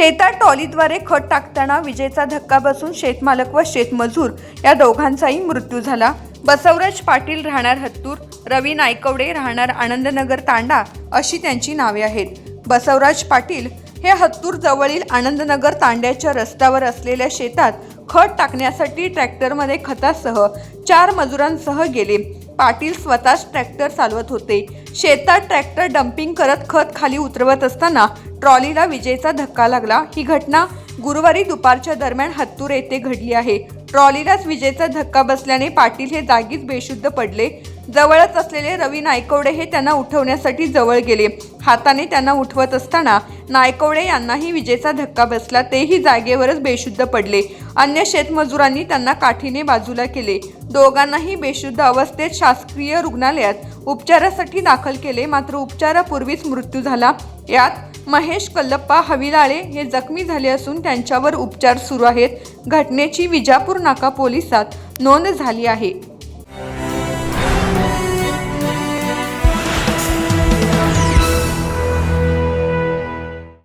शेतात ट्रॉलीद्वारे खत टाकताना विजेचा धक्का बसून शेतमालक व शेतमजूर या दोघांचाही मृत्यू झाला. बसवराज पाटील राहणार हत्तूर रवी नायकवडे राहणार आनंदनगर तांडा अशी त्यांची नावे आहेत. बसवराज पाटील हे हत्तूर जवळील आनंदनगर तांड्याच्या रस्त्यावर असलेल्या शेतात खत टाकण्यासाठी ट्रॅक्टरमध्ये खतासह चार मजुरांसह गेले. पाटील स्वतःच ट्रॅक्टर चालवत होते. शेतात ट्रॅक्टर डम्पिंग करत खत खाली उतरवत असताना ट्रॉलीला विजेचा धक्का लागला. ही घटना गुरुवारी दुपारच्या दरम्यान हत्तूर येथे घडली आहे. ट्रॉलीलाच विजेचा धक्का बसल्याने पाटील हे जागीच बेशुद्ध पडले. जवळच असलेले रवी नायकवडे हे त्यांना उठवण्यासाठी जवळ गेले. हाताने त्यांना उठवत असताना नायकवडे यांनाही विजेचा धक्का बसला तेही जागेवरच बेशुद्ध पडले. अन्य शेतमजुरांनी त्यांना काठीने बाजूला केले. दोघांनाही बेशुद्ध अवस्थेत शासकीय रुग्णालयात उपचारासाठी दाखल केले मात्र उपचारापूर्वीच मृत्यू झाला. यात महेश कल्लप्पा हविलाळे हे जखमी झाले असून त्यांच्यावर उपचार सुरू आहेत. घटनेची विजापूर नाका पोलिसात नोंद झाली आहे.